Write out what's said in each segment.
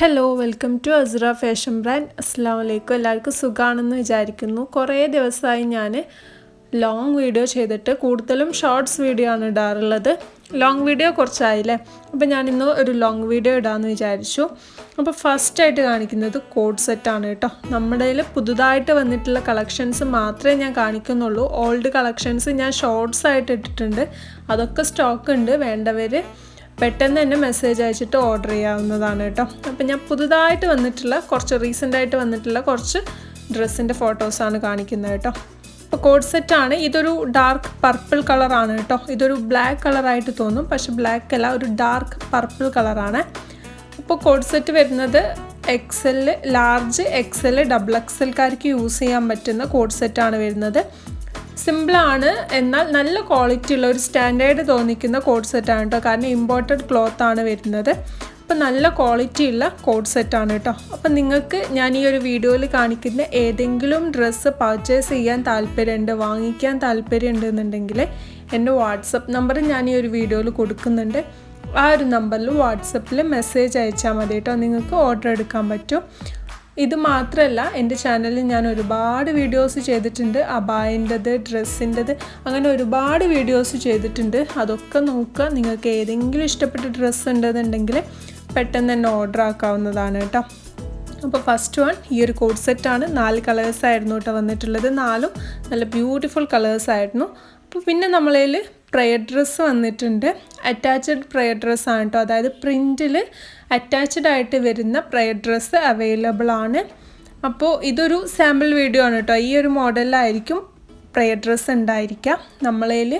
Hello welcome to Asra fashion brand അസ്സാം വലൈക്കും എല്ലാവർക്കും സുഖമാണെന്ന് വിചാരിക്കുന്നു. കുറേ ദിവസമായി ഞാൻ ലോങ് വീഡിയോ ചെയ്തിട്ട് കൂടുതലും ഷോർട്സ് വീഡിയോ ആണ് ഇടാറുള്ളത്. ലോങ് വീഡിയോ കുറച്ചായില്ലേ? അപ്പോൾ ഞാനിന്ന് ഒരു ലോങ് വീഡിയോ ഇടാമെന്ന് വിചാരിച്ചു. അപ്പോൾ ഫസ്റ്റായിട്ട് കാണിക്കുന്നത് കോഡ് സെറ്റാണ് കേട്ടോ. നമ്മുടെ കയ്യിൽ പുതുതായിട്ട് വന്നിട്ടുള്ള കളക്ഷൻസ് മാത്രമേ ഞാൻ കാണിക്കുന്നുള്ളൂ. ഓൾഡ് കളക്ഷൻസ് ഞാൻ ഷോർട്സ് ആയിട്ട് ഇട്ടിട്ടുണ്ട്. അതൊക്കെ സ്റ്റോക്ക് ഉണ്ട്. വേണ്ടവർ പെട്ടെന്ന് തന്നെ മെസ്സേജ് അയച്ചിട്ട് ഓർഡർ ചെയ്യാവുന്നതാണ് കേട്ടോ. അപ്പം ഞാൻ പുതുതായിട്ട് വന്നിട്ടുള്ള കുറച്ച് റീസെന്റ് ആയിട്ട് വന്നിട്ടുള്ള കുറച്ച് ഡ്രസ്സിന്റെ ഫോട്ടോസാണ് കാണിക്കുന്നത് കേട്ടോ. അപ്പോൾ കോഡ് സെറ്റാണ് ഇതൊരു ഡാർക്ക് പർപ്പിൾ കളറാണ് കേട്ടോ. ഇതൊരു ബ്ലാക്ക് കളറായിട്ട് തോന്നും. പക്ഷെ ബ്ലാക്ക് അല്ല ഒരു ഡാർക്ക് പർപ്പിൾ കളറാണ് അപ്പോൾ കോഡ് സെറ്റ് വരുന്നത് എക്സെൽ ലാർജ് എക്സെൽ ഡബിൾ എക്സൽക്കാർക്ക് യൂസ് ചെയ്യാൻ പറ്റുന്ന കോഡ് സെറ്റാണ് വരുന്നത്. സിമ്പിളാണ് എന്നാൽ നല്ല ക്വാളിറ്റി ഉള്ള ഒരു സ്റ്റാൻഡേർഡ് തോന്നിക്കുന്ന കോഡ് സെറ്റാണ് കേട്ടോ കാരണം ഇമ്പോർട്ടഡ് ക്ലോത്ത് ആണ് വരുന്നത്. അപ്പോൾ നല്ല ക്വാളിറ്റി ഉള്ള കോഡ് സെറ്റാണ് കേട്ടോ അപ്പോൾ നിങ്ങൾക്ക് ഞാൻ ഈ ഒരു വീഡിയോയിൽ കാണിക്കുന്ന ഏതെങ്കിലും ഡ്രസ്സ് പർച്ചേസ് ചെയ്യാൻ താല്പര്യമുണ്ട് വാങ്ങിക്കാൻ താല്പര്യമുണ്ട് എന്നുണ്ടെങ്കിൽ എന്റെ വാട്സപ്പ് നമ്പർ ഞാൻ ഈ ഒരു വീഡിയോയിൽ കൊടുക്കുന്നുണ്ട്. ആ ഒരു നമ്പറിൽ വാട്സപ്പിൽ മെസ്സേജ് അയച്ചാൽ മതി കേട്ടോ നിങ്ങൾക്ക് ഓർഡർ എടുക്കാൻ പറ്റും. ഇത് മാത്രമല്ല എന്റെ ചാനലിൽ ഞാൻ ഒരുപാട് വീഡിയോസ് ചെയ്തിട്ടുണ്ട്. അബായന്റെത് ഡ്രസ്സിന്റെത് അങ്ങനെ ഒരുപാട് വീഡിയോസ് ചെയ്തിട്ടുണ്ട്. അതൊക്കെ നോക്കുക. നിങ്ങൾക്ക് ഏതെങ്കിലും ഇഷ്ടപ്പെട്ട ഡ്രസ്സ് ഉണ്ടെന്നുണ്ടെങ്കിൽ പെട്ടെന്ന് തന്നെ ഓർഡർ ആക്കാവുന്നതാണ് കേട്ടോ. അപ്പോൾ ഫസ്റ്റ് വൺ ഈ ഒരു കോഡ് സെറ്റാണ് നാല് കളേഴ്സായിരുന്നു കേട്ടോ വന്നിട്ടുള്ളത്. നാലും നല്ല ബ്യൂട്ടിഫുൾ കളേഴ്സായിരുന്നു അപ്പോൾ പിന്നെ നമ്മളതിൽ പ്രയർ ഡ്രസ്സ് വന്നിട്ടുണ്ട്. അറ്റാച്ച്ഡ് പ്രയർ ഡ്രസ്സാണ് കേട്ടോ അതായത് പ്രിന്റിൽ അറ്റാച്ച്ഡ് ആയിട്ട് വരുന്ന പ്രയർ ഡ്രസ്സ് അവൈലബിൾ ആണ്. അപ്പോൾ ഇതൊരു സാമ്പിൾ വീഡിയോ ആണ് കേട്ടോ ഈ ഒരു മോഡലിലായിരിക്കും പ്രയർ ഡ്രസ്സ് ഉണ്ടായിരിക്കുക നമ്മളതിൽ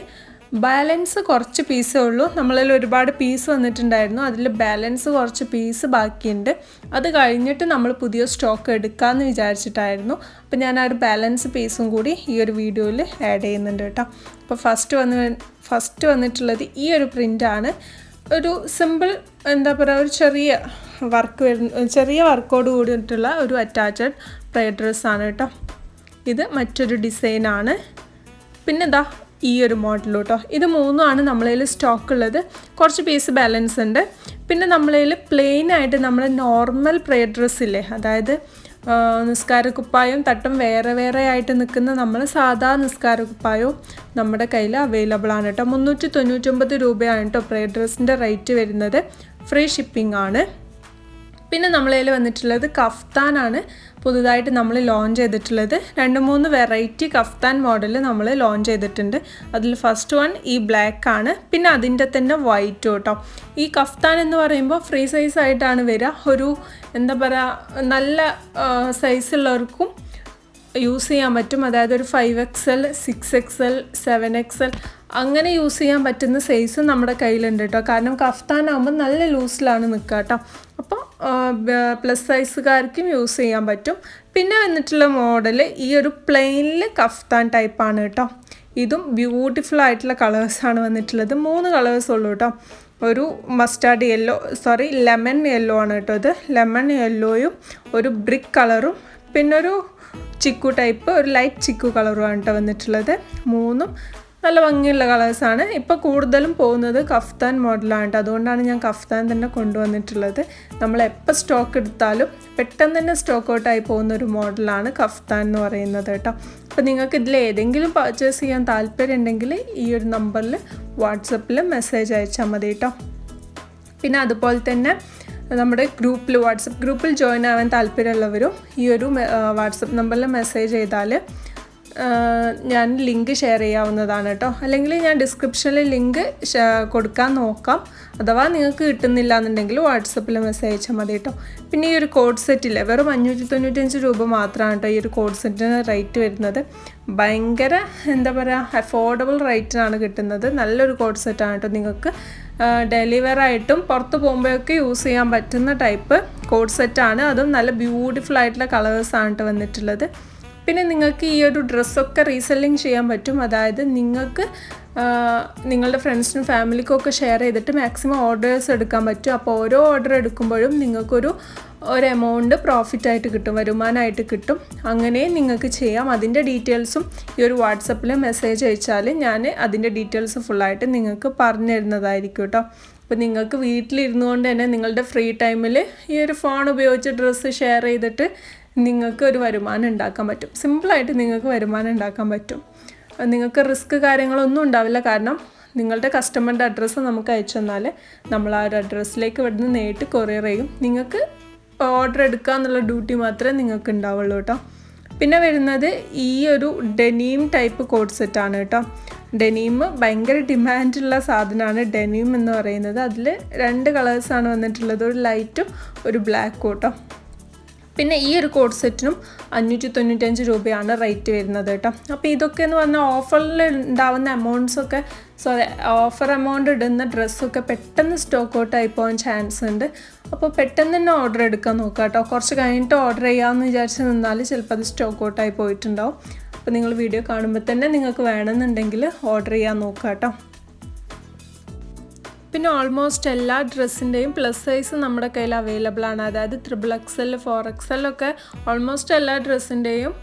ബാലൻസ് കുറച്ച് പീസേ ഉള്ളൂ. നമ്മളിൽ ഒരുപാട് പീസ് വന്നിട്ടുണ്ടായിരുന്നു. അതിൽ ബാലൻസ് കുറച്ച് പീസ് ബാക്കിയുണ്ട്. അത് കഴിഞ്ഞിട്ട് നമ്മൾ പുതിയ സ്റ്റോക്ക് എടുക്കാമെന്ന് വിചാരിച്ചിട്ടായിരുന്നു. അപ്പോൾ ഞാൻ ആ ഒരു ബാലൻസ് പീസും കൂടി ഈ ഒരു വീഡിയോയിൽ ആഡ് ചെയ്യുന്നുണ്ട് കേട്ടോ. അപ്പോൾ ഫസ്റ്റ് വന്ന് ഫസ്റ്റ് വന്നിട്ടുള്ളത് ഈ ഒരു പ്രിന്റാണ് ഒരു സിമ്പിൾ എന്താ പറയുക ഒരു ചെറിയ വർക്ക് വരുന്ന ചെറിയ വർക്കോട് കൂടിയിട്ടുള്ള ഒരു അറ്റാച്ച്ഡ് പ്ലേ ഡ്രസ്സാണ് കേട്ടോ. ഇത് മറ്റൊരു ഡിസൈനാണ് പിന്നെന്താ ഈ ഒരു മോഡൽ കേട്ടോ ഇത് മൂന്നുമാണ് നമ്മളതിൽ സ്റ്റോക്ക് ഉള്ളത് കുറച്ച് പീസ് ബാലൻസ് ഉണ്ട്. പിന്നെ നമ്മളതിൽ പ്ലെയിൻ ആയിട്ട് നമ്മൾ നോർമൽ പ്രേ ഡ്രസ് ഇല്ലേ? അതായത് നിസ്കാരക്കുപ്പായവും തട്ടും വേറെ വേറെ ആയിട്ട് നിൽക്കുന്ന നമ്മൾ സാധാ നിസ്കാരക്കുപ്പായവും നമ്മുടെ കയ്യിൽ അവൈലബിൾ ആണ് കേട്ടോ. മുന്നൂറ്റി തൊണ്ണൂറ്റൊമ്പത് രൂപയാണ് കേട്ടോ പ്രേ ഡ്രസ്സിന്റെ റേറ്റ് വരുന്നത്. ഫ്രീ ഷിപ്പിംഗ് ആണ്. പിന്നെ നമ്മളതിൽ വന്നിട്ടുള്ളത് കഫ്താനാണ്. പുതുതായിട്ട് നമ്മൾ ലോഞ്ച് ചെയ്തിട്ടുള്ളത്. രണ്ട് മൂന്ന് വെറൈറ്റി കഫ്താൻ മോഡൽ നമ്മൾ ലോഞ്ച് ചെയ്തിട്ടുണ്ട്. അതിൽ ഫസ്റ്റ് വൺ ഈ ബ്ലാക്ക് ആണ്. പിന്നെ അതിന്റെ തന്നെ വൈറ്റ് കേട്ടോ. ഈ കഫ്താൻ എന്ന് പറയുമ്പോൾ ഫ്രീ സൈസ് ആയിട്ടാണ് വരിക. ഒരു എന്താ പറയുക നല്ല സൈസുള്ളവർക്കും യൂസ് ചെയ്യാൻ പറ്റും. അതായത് ഒരു five X L six X L seven X L അങ്ങനെ യൂസ് ചെയ്യാൻ പറ്റുന്ന സൈസും നമ്മുടെ കയ്യിലുണ്ട് കേട്ടോ. കാരണം കഫ്താനാകുമ്പോൾ നല്ല ലൂസിലാണ് നിൽക്കുക കേട്ടോ. പ്ലസ് സൈസുകാർക്കും യൂസ് ചെയ്യാൻ പറ്റും. പിന്നെ വന്നിട്ടുള്ള മോഡൽ ഈ ഒരു പ്ലെയിനിൽ കഫ്താൻ ടൈപ്പാണ് കേട്ടോ ഇതും ബ്യൂട്ടിഫുൾ ആയിട്ടുള്ള കളേഴ്സാണ് വന്നിട്ടുള്ളത്. മൂന്ന് കളേഴ്സ് ഉള്ളൂ കേട്ടോ ഒരു mustard yellow sorry lemon yellow ആണ് കേട്ടോ ഇത്. ലെമൺ യെല്ലോയും ഒരു ബ്രിക്ക് കളറും പിന്നൊരു ചിക്കു ടൈപ്പ് ഒരു ലൈറ്റ് ചിക്കു കളറുമാണ് കേട്ടോ വന്നിട്ടുള്ളത്. മൂന്നും നല്ല ഭംഗിയുള്ള കളേഴ്സാണ് ഇപ്പോൾ കൂടുതലും പോകുന്നത് കഫ്താൻ മോഡലാണ് അതുകൊണ്ടാണ് ഞാൻ കഫ്താൻ തന്നെ കൊണ്ടുവന്നിട്ടുള്ളത്. നമ്മൾ എപ്പോൾ സ്റ്റോക്ക് എടുത്താലും പെട്ടെന്ന് തന്നെ സ്റ്റോക്ക് ഔട്ടായി പോകുന്ന ഒരു മോഡലാണ് കഫ്താൻ എന്ന് പറയുന്നത് കേട്ടോ അപ്പോൾ നിങ്ങൾക്ക് ഇതിൽ ഏതെങ്കിലും പർച്ചേസ് ചെയ്യാൻ താല്പര്യം ഉണ്ടെങ്കിൽ ഈ ഒരു നമ്പറിൽ വാട്സപ്പിൽ മെസ്സേജ് അയച്ചാൽ മതി കേട്ടോ പിന്നെ അതുപോലെ തന്നെ നമ്മുടെ ഗ്രൂപ്പിൽ വാട്സപ്പ് ഗ്രൂപ്പിൽ ജോയിൻ ആവാൻ താല്പര്യമുള്ളവരും ഈ ഒരു വാട്സപ്പ് നമ്പറിൽ മെസ്സേജ് ചെയ്താൽ ഞാൻ ലിങ്ക് ഷെയർ ചെയ്യാവുന്നതാണ് കേട്ടോ അല്ലെങ്കിൽ ഞാൻ ഡിസ്ക്രിപ്ഷനിൽ ലിങ്ക് കൊടുക്കാൻ നോക്കാം. അഥവാ നിങ്ങൾക്ക് കിട്ടുന്നില്ല എന്നുണ്ടെങ്കിൽ വാട്സപ്പിൽ മെസ്സേജ് അയച്ചാൽ മതി കേട്ടോ പിന്നെ ഈ ഒരു കോഡ് സെറ്റിൽ വെറും അഞ്ഞൂറ്റി തൊണ്ണൂറ്റഞ്ച് രൂപ മാത്രമാണ് കേട്ടോ ഈ ഒരു കോഡ് സെറ്റിന് റേറ്റ് വരുന്നത്. ഭയങ്കര എന്താ പറയുക അഫോർഡബിൾ റേറ്റിനാണ് കിട്ടുന്നത്. നല്ലൊരു കോഡ് സെറ്റാണ് കേട്ടോ നിങ്ങൾക്ക്. ഡെലിവറായിട്ടും പുറത്ത് പോകുമ്പോഴൊക്കെ യൂസ് ചെയ്യാൻ പറ്റുന്ന ടൈപ്പ് കോഡ് സെറ്റാണ് അതും നല്ല ബ്യൂട്ടിഫുൾ ആയിട്ടുള്ള കളേഴ്സാണ് കേട്ടോ വന്നിട്ടുള്ളത്. പിന്നെ നിങ്ങൾക്ക് ഈ ഒരു ഡ്രസ്സൊക്കെ റീസെല്ലിങ് ചെയ്യാൻ പറ്റും. അതായത് നിങ്ങൾക്ക് നിങ്ങളുടെ ഫ്രണ്ട്സിനും ഫാമിലിക്കും ഒക്കെ ഷെയർ ചെയ്തിട്ട് മാക്സിമം ഓർഡേഴ്സ് എടുക്കാൻ പറ്റും. അപ്പോൾ ഓരോ ഓർഡർ എടുക്കുമ്പോഴും നിങ്ങൾക്കൊരു ഒരു എമൗണ്ട് പ്രോഫിറ്റായിട്ട് കിട്ടും വരുമാനമായിട്ട് കിട്ടും. അങ്ങനെ നിങ്ങൾക്ക് ചെയ്യാം. അതിന്റെ ഡീറ്റെയിൽസും ഈ ഒരു വാട്സപ്പിൽ മെസ്സേജ് അയച്ചാൽ ഞാൻ അതിന്റെ ഡീറ്റെയിൽസ് ഫുള്ളായിട്ട് നിങ്ങൾക്ക് പറഞ്ഞു തരുന്നതായിരിക്കും കേട്ടോ. അപ്പോൾ നിങ്ങൾക്ക് വീട്ടിലിരുന്നു കൊണ്ട് തന്നെ നിങ്ങളുടെ ഫ്രീ ടൈമിൽ ഈ ഒരു ഫോൺ ഉപയോഗിച്ച് ഡ്രസ്സ് ഷെയർ ചെയ്തിട്ട് നിങ്ങൾക്ക് ഒരു വരുമാനം ഉണ്ടാക്കാൻ പറ്റും. സിമ്പിളായിട്ട് നിങ്ങൾക്ക് വരുമാനം ഉണ്ടാക്കാൻ പറ്റും. നിങ്ങൾക്ക് റിസ്ക് കാര്യങ്ങളൊന്നും ഉണ്ടാവില്ല. കാരണം നിങ്ങളുടെ കസ്റ്റമറിന്റെ അഡ്രസ്സ് നമുക്ക് അയച്ചു തന്നാൽ നമ്മൾ ആ ഒരു അഡ്രസ്സിലേക്ക് ഇവിടുന്ന് നേരിട്ട് കൊറിയർ ചെയ്യും. നിങ്ങൾക്ക് ഓർഡർ എടുക്കുക എന്നുള്ള ഡ്യൂട്ടി മാത്രമേ നിങ്ങൾക്ക് ഉണ്ടാവുള്ളൂ കേട്ടോ പിന്നെ വരുന്നത് ഈ ഒരു ഡെനീം ടൈപ്പ് കോഡ് സെറ്റാണ് കേട്ടോ ഡെനീം ഭയങ്കര ഡിമാൻഡുള്ള സാധനമാണ്. ഡെനീം എന്ന് പറയുന്നത് അതിൽ രണ്ട് കളേഴ്സാണ് വന്നിട്ടുള്ളത്. ഒരു ലൈറ്റും ഒരു ബ്ലാക്കും കേട്ടോ പിന്നെ ഈ ഒരു കോഡ് സെറ്റിനും അഞ്ഞൂറ്റി തൊണ്ണൂറ്റഞ്ച് രൂപയാണ് റേറ്റ് വരുന്നത് കേട്ടോ. അപ്പോൾ ഇതൊക്കെ എന്ന് പറഞ്ഞാൽ ഓഫറിൽ ഉണ്ടാവുന്ന എമൗണ്ട്സ് ഒക്കെ സോറി ഓഫർ എമൗണ്ട് ഇടുന്ന ഡ്രസ്സൊക്കെ പെട്ടെന്ന് സ്റ്റോക്ക് ഔട്ട് ആയി പോകാൻ ചാൻസ് ഉണ്ട് അപ്പോൾ പെട്ടെന്ന് തന്നെ ഓർഡർ എടുക്കാൻ നോക്കുക കേട്ടോ. കുറച്ച് കഴിഞ്ഞിട്ട് ഓർഡർ ചെയ്യാമെന്ന് വിചാരിച്ച് നിന്നാൽ ചിലപ്പോൾ അത് സ്റ്റോക്ക് ഔട്ടായി പോയിട്ടുണ്ടാവും. അപ്പോൾ നിങ്ങൾ വീഡിയോ കാണുമ്പോൾ തന്നെ നിങ്ങൾക്ക് വേണമെന്നുണ്ടെങ്കിൽ ഓർഡർ ചെയ്യാൻ നോക്കുക കേട്ടോ. പിന്നെ ഓൾമോസ്റ്റ് എല്ലാ ഡ്രസ്സിന്റെയും പ്ലസ് സൈസ് നമ്മുടെ കയ്യിൽ അവൈലബിൾ ആണ്. അതായത് ത്രിബിൾ എക്സൽ ഫോർ എക്സൽ ഒക്കെ ഓൾമോസ്റ്റ് എല്ലാ ഡ്രസ്സിന്റെയും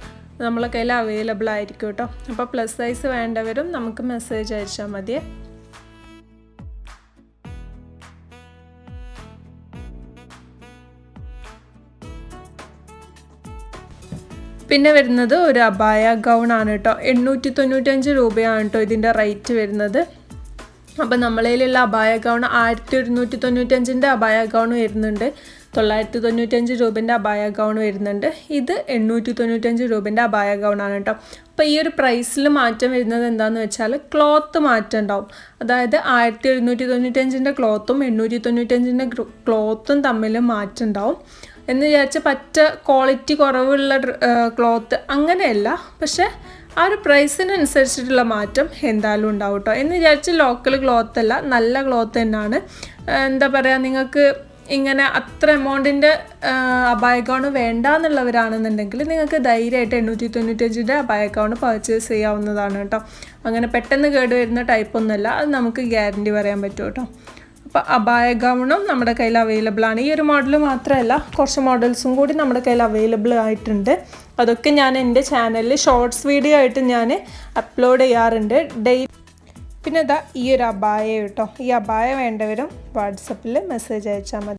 നമ്മളെ കയ്യിൽ അവൈലബിൾ ആയിരിക്കും കേട്ടോ അപ്പോൾ പ്ലസ് സൈസ് വേണ്ടവരും നമുക്ക് മെസ്സേജ് അയച്ചാൽ മതിയേ പിന്നെ വരുന്നത് ഒരു അബായ ഗൗൺ ആണ് കേട്ടോ എണ്ണൂറ്റി തൊണ്ണൂറ്റഞ്ച് രൂപയാണ് കേട്ടോ ഇതിന്റെ റേറ്റ് വരുന്നത്. അപ്പം നമ്മളതിലുള്ള അപായ ഗൗൺ ആയിരത്തി ഒരുന്നൂറ്റി തൊണ്ണൂറ്റഞ്ചിന്റെ അപായ ഗൗൺ വരുന്നുണ്ട്. തൊള്ളായിരത്തി തൊണ്ണൂറ്റഞ്ച് രൂപേന്റെ അപായ ഗൗൺ വരുന്നുണ്ട്. ഇത് എണ്ണൂറ്റി തൊണ്ണൂറ്റഞ്ച് രൂപേന്റെ അപായ ആണ് കേട്ടോ. അപ്പോൾ ഈ ഒരു പ്രൈസിൽ മാറ്റം വരുന്നത് എന്താണെന്ന് വെച്ചാൽ ക്ലോത്ത് മാറ്റം ഉണ്ടാവും. അതായത് ആയിരത്തി എഴുന്നൂറ്റി തൊണ്ണൂറ്റഞ്ചിന്റെ ക്ലോത്തും എണ്ണൂറ്റി തൊണ്ണൂറ്റഞ്ചിന്റെ ക്ലോത്തും തമ്മിൽ മാറ്റം ഉണ്ടാവും. എന്ന് വിചാരിച്ച പറ്റ ക്വാളിറ്റി കുറവുള്ള ക്ലോത്ത് അങ്ങനെയല്ല. പക്ഷേ ആ ഒരു പ്രൈസിനനുസരിച്ചിട്ടുള്ള മാറ്റം എന്തായാലും ഉണ്ടാവും കേട്ടോ എന്ന് വിചാരിച്ച് ലോക്കൽ ക്ലോത്ത് അല്ല നല്ല ക്ലോത്ത് തന്നെയാണ്. എന്താ പറയുക നിങ്ങൾക്ക് ഇങ്ങനെ അത്ര എമൗണ്ടിന്റെ അബായ അക്കൗണ്ട് വേണ്ട എന്നുള്ളവരാണെന്നുണ്ടെങ്കിൽ നിങ്ങൾക്ക് ധൈര്യമായിട്ട് എണ്ണൂറ്റി തൊണ്ണൂറ്റഞ്ചിന്റെ അബായ അക്കൗണ്ട് പർച്ചേസ് ചെയ്യാവുന്നതാണ് കേട്ടോ അങ്ങനെ പെട്ടെന്ന് കേട് വരുന്ന ടൈപ്പൊന്നുമല്ല അത് നമുക്ക് ഗ്യാരണ്ടി പറയാൻ പറ്റും കേട്ടോ അപ്പോൾ അബായ ഗൗണും നമ്മുടെ കയ്യിൽ അവൈലബിൾ ആണ്. ഈ ഒരു മോഡൽ മാത്രമല്ല കുറച്ച് മോഡൽസും കൂടി നമ്മുടെ കയ്യിൽ അവൈലബിൾ ആയിട്ടുണ്ട്. അതൊക്കെ ഞാൻ എന്റെ ചാനലിൽ ഷോർട്സ് വീഡിയോ ആയിട്ട് ഞാൻ അപ്ലോഡ് ചെയ്യാറുണ്ട്. ഡെയ് പിന്നെ ഇതാ ഈ ഒരു അബായ കേട്ടോ. ഈ അബായ വേണ്ടവരും വാട്സപ്പിൽ മെസ്സേജ് അയച്ചാൽ മതി.